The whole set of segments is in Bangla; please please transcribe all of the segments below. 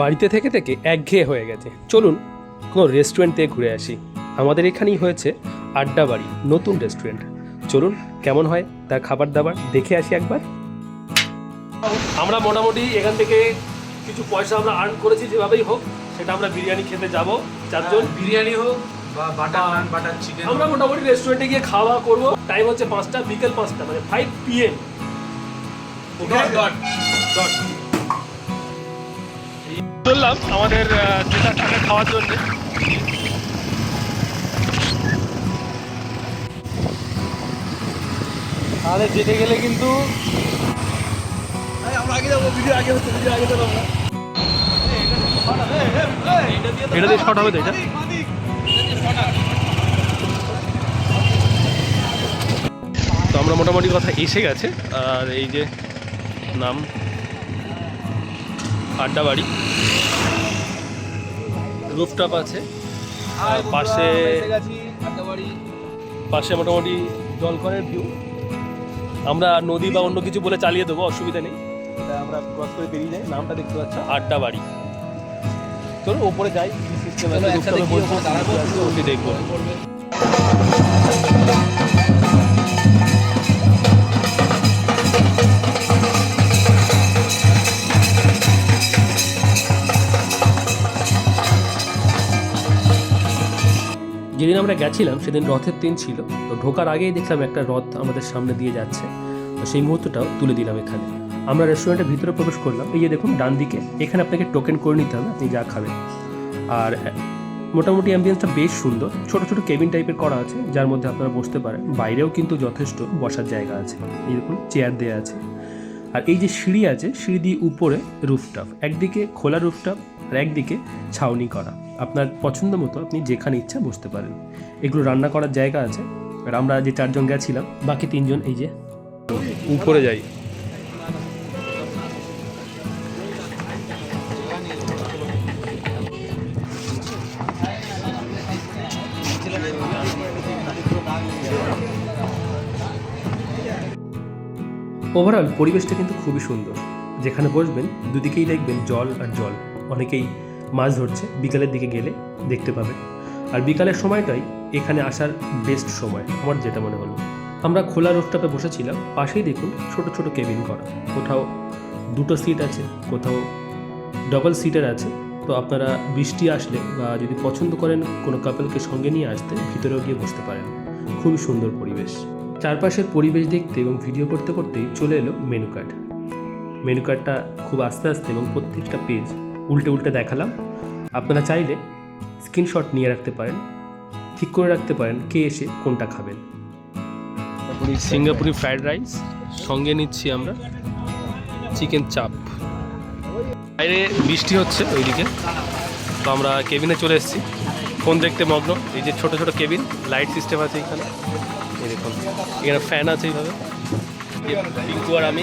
বাড়িতে থেকে থেকে একঘেয়ে হয়ে গেছে। চলুন কোনো রেস্টুরেন্ট থেকে ঘুরে আসি। আমাদের এখানেই হয়েছে আড্ডা বাড়ি নতুন রেস্টুরেন্ট চলুন কেমন হয় তার খাবার দাবার দেখে আসি একবার। আমরা মোটামুটি এখান থেকে কিছু পয়সা আমরা আর্ন করেছি যেভাবেই হোক সেটা আমরা বিরিয়ানি খেতে যাব। চারজন। বিরিয়ানি হোক বা বাটার নান বাটার চিকেন আমরা মোটামুটি রেস্টুরেন্টে গিয়ে খাওয়া করব। টাইম হচ্ছে পাঁচটা বিকেল পাঁচটা মানে ফাইভ পিএম চললাম আমাদের যেটা থাকে খাওয়ার জন্য। তাহলে যেতে গেলে কিন্তু এটা দিয়ে শর্ট হবে তো এটা? তো আমরা মোটামুটি কথা এসে গেছে আর এই যে নাম আড্ডা বাড়ি। রুফটপ আছে। আর পাশে পাশে মোটামুটি জলকরের ভিউ আমরা নদী বা অন্য কিছু বলে চালিয়ে দেবো অসুবিধা নেই। এটা আমরা ক্রস করে বেরিয়ে যাই নামটা দেখতে পাচ্ছ। আড্ডা বাড়ি। চলো ওপরে যাই সিস্টেম আছে দেখব। যেদিন আমরা গেছিলাম, সেদিন রথের দিন ছিল। তো ঢোকার আগেই দেখলাম একটা রথ আমাদের সামনে দিয়ে যাচ্ছে। তো সেই মুহূর্তটাও তুলে দিলাম এখানে। আমরা রেস্টুরেন্টের ভিতরে প্রবেশ করলাম। এই যে দেখুন, ডান দিকে। এখানে আপনাকে টোকেন করে নিতে হবে, আপনি যা খাবেন। আর মোটামুটি অ্যাম্বিয়েন্সটা বেশ সুন্দর। ছোট ছোট কেবিন টাইপের করা আছে, যার মধ্যে আপনারা বসতে পারেন। বাইরেও কিন্তু যথেষ্ট বসার জায়গা আছে। এই দেখুন চেয়ার দেওয়া আছে। আর এই যে সিঁড়ি আছে, সিঁড়ি দিয়ে উপরে রুফটপ একদিকে খোলা রুফটপ আর একদিকে ছাউনি করা। আপনার পছন্দ মতো আপনি যেখানে ইচ্ছা বসতে পারেন। এগুলো রান্না করার জায়গা আছে। আর আমরা যে চারজন গেছিলাম বাকি তিনজন এই যে। উপরে যাই। ওভারঅল পরিবেশটা কিন্তু খুবই সুন্দর। যেখানে বসবেন দুদিকেই দেখবেন জল আর জল। অনেকেই মাছ ধরছে, বিকালের দিকে গেলে দেখতে পাবেন আর বিকালের সময়টাই এখানে আসার বেস্ট সময়, আমার যেটা মনে হলো। আমরা খোলা রোডটাপে বসেছিলাম, পাশেই দেখুন ছোট ছোট কেবিন করা কোথাও দুটো সিট আছে, কোথাও ডবল সিটের আছে। তো আপনারা বৃষ্টি আসলে বা যদি পছন্দ করেন কোনো কাপলকে সঙ্গে নিয়ে আসতে, ভিতরেও গিয়ে বসতে পারেন। খুবই সুন্দর পরিবেশ। চারপাশের পরিবেশ দেখতে এবং ভিডিও করতে করতেই চলে এলো মেনু কার্ড মেনু কার্ডটা খুব আস্তে আস্তে এবং প্রত্যেকটা পেজ উল্টে উল্টে দেখালাম। আপনারা চাইলে স্ক্রিনশট নিয়ে রাখতে পারেন, ঠিক করে রাখতে পারেন কে এসে কোনটা খাবেন। সিঙ্গাপুরি ফ্রাইড রাইস, সঙ্গে নিচ্ছি আমরা চিকেন চাপ। বাইরে বৃষ্টি হচ্ছে ওইদিকে, তো আমরা কেবিনে চলে এসেছি। ফোন দেখতে মগ্ন, এই যে ছোট ছোট কেবিন, লাইট সিস্টেম আছে এখানে। এই দেখুন, এখানে ফ্যান আছে এইভাবে। পিঙ্কু আর আমি।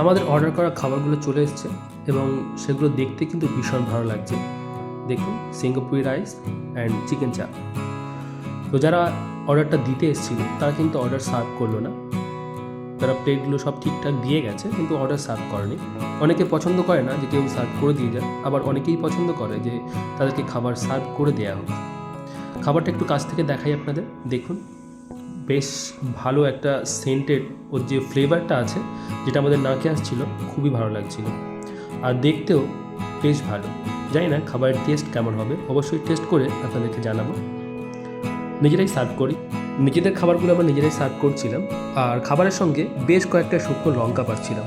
আমাদের অর্ডার করা খাবারগুলো চলে এসেছে এবং সেগুলো দেখতে কিন্তু ভীষণ ভালো লাগছে। দেখুন সিঙ্গাপুরি রাইস অ্যান্ড চিকেন চাপ তো যারা অর্ডারটা দিতে এসেছিল, তারা কিন্তু অর্ডার সার্ভ করল না। তারা প্লেটগুলো সব ঠিকঠাক দিয়ে গেছে, কিন্তু অর্ডার সার্ভ করেনি। অনেকে পছন্দ করে না যে কেউ সার্ভ করে দিয়ে যায়, আবার অনেকেই পছন্দ করে যে তাদেরকে খাবার সার্ভ করে দেওয়া হোক। খাবারটা একটু কাছ থেকে দেখাই আপনাদের। দেখুন বেশ ভালো একটা সেন্টেড ওর যে ফ্লেভারটা আছে, যেটা আমাদের নাকে আসছিল, খুবই ভালো লাগছিল। আর দেখতেও বেশ ভালো। জানি না খাবারের টেস্ট কেমন হবে, অবশ্যই টেস্ট করে আপনাদেরকে জানাব। নিজেরাই সার্ভ করি। নিজেদের খাবারগুলো আমরা নিজেরাই সার্ভ করছিলাম। আর খাবারের সঙ্গে বেশ কয়েকটা শুকনো লঙ্কা পাচ্ছিলাম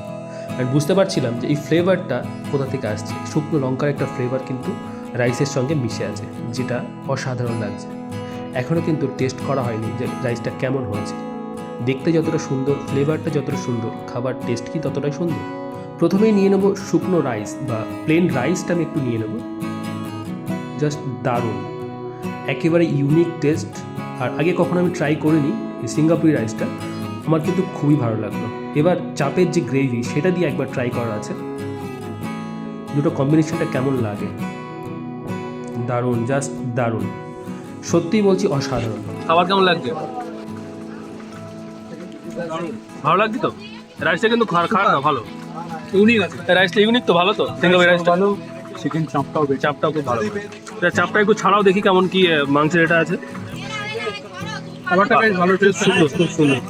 আর বুঝতে পারছিলাম যে এই ফ্লেভারটা কোথা থেকে আসছে। শুকনো লঙ্কার একটা ফ্লেভার কিন্তু রাইসের সঙ্গে মিশে আছে, যেটা অসাধারণ লাগছে। এখনও কিন্তু টেস্ট করা হয়নি যে রাইসটা কেমন হয়েছে। দেখতে যতটা সুন্দর ফ্লেভারটা যতটা সুন্দর, খাবার টেস্ট কি ততটাই সুন্দর? প্রথমেই নিয়ে নেব শুকনো রাইস বা প্লেন রাইসটা আমি একটু নিয়ে নেব। জাস্ট দারুণ। একেবারে ইউনিক টেস্ট আর আগে কখনো আমি ট্রাই করিনি এই সিঙ্গাপুরি রাইসটা আমার কিন্তু খুবই ভালো লাগল। এবার চাপের যে গ্রেভি সেটা দিয়ে একবার ট্রাই করা আছে। দুটো কম্বিনেশনটা কেমন লাগে? দারুণ জাস্ট দারুণ। সত্যিই বলছি অসাধারণ। খাবার কেমন লাগছে? ভালো লাগছে তো? রাইসটা কিন্তু খারাপ খারাপ না ভালো। ইউনিক আছে। রাইসটা ইউনিক তো ভালো তো? সিঙ্গাপুরি রাইসটা? ভালো চিকেন চাপটাও বেশ। চাপটাও খুব ভালো। চাপটা একটু ছাড়াও দেখি কেমন কি মাংসের এটা আছে। খাবারটা বেশ ভালো টেস্ট সুন্দর খুব সুন্দর।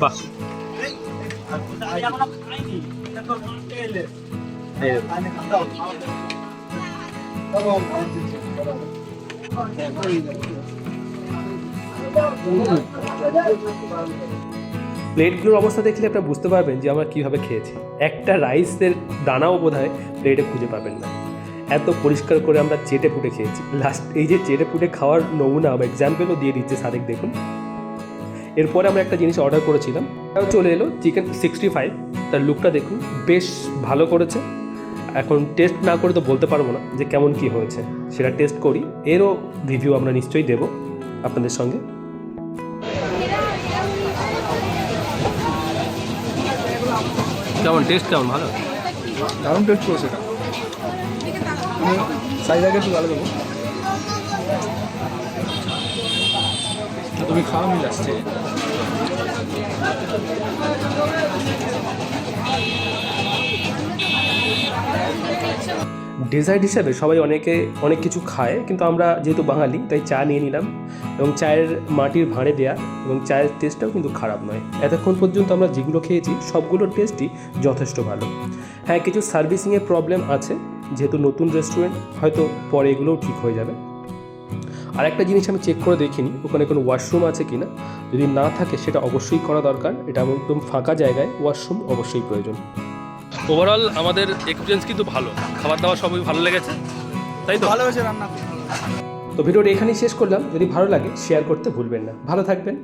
বাহ। এই প্লেটগুলোর অবস্থা দেখলে আপনারা বুঝতে পারবেন যে আমরা কীভাবে খেয়েছি। একটা রাইসের দানাও বোধ হয় প্লেটে খুঁজে পাবেন না। এত পরিষ্কার করে আমরা চেটে ফুটে খেয়েছি। লাস্ট এই যে চেটে ফুটে খাওয়ার নমুনা বা এক্সাম্পলও দিয়ে দিচ্ছে সাদেক দেখুন। এরপরে আমরা একটা জিনিস অর্ডার করেছিলাম। চলে এলো চিকেন সিক্সটি ফাইভ তার লুকটা দেখুন। বেশ ভালো করেছে। এখন টেস্ট না করে তো বলতে পারব না যে কেমন কি হয়েছে। সেটা টেস্ট করি এরও রিভিউ আমরা নিশ্চয়ই দেবো আপনাদের সঙ্গে। কেমন টেস্ট কেমন ভালো? দারুণ টেস্ট করেছে। এটা আমি সাইডাকে একটু ভালো দেবো। তুমি খাওয়া মিল আসছে। ডেজার্ট হিসাবে সবাই অনেকে অনেক কিছু খায়, কিন্তু আমরা যেহেতু বাঙালি, তাই চা নিয়ে নিলাম এবং চায়ের মাটির ভাঁড়ে দেয়া এবং চায়ের টেস্টটাও কিন্তু খারাপ নয়। এতক্ষণ পর্যন্ত আমরা যেগুলো খেয়েছি, সবগুলোর টেস্টই যথেষ্ট ভালো। হ্যাঁ কিছু সার্ভিসিংয়ের প্রবলেম আছে, যেহেতু নতুন রেস্টুরেন্ট হয়তো পরে এগুলোও ঠিক হয়ে যাবে। আর একটা জিনিস আমি চেক করে দেখিনি, ওখানে কোনো ওয়াশরুম আছে কিনা? যদি না থাকে, সেটা অবশ্যই করা দরকার। এটা একদম ফাঁকা জায়গায় ওয়াশরুম অবশ্যই প্রয়োজন। ওভারঅল আমাদের এক্সপিরিয়েন্স কিন্তু ভালো। খাবার দাবার সবই ভালো লেগেছে। তাই তো? ভালো হয়েছে রান্না তো ভিডিওটা এখানেই শেষ করলাম। যদি ভালো লাগে শেয়ার করতে ভুলবেন না। ভালো থাকবেন।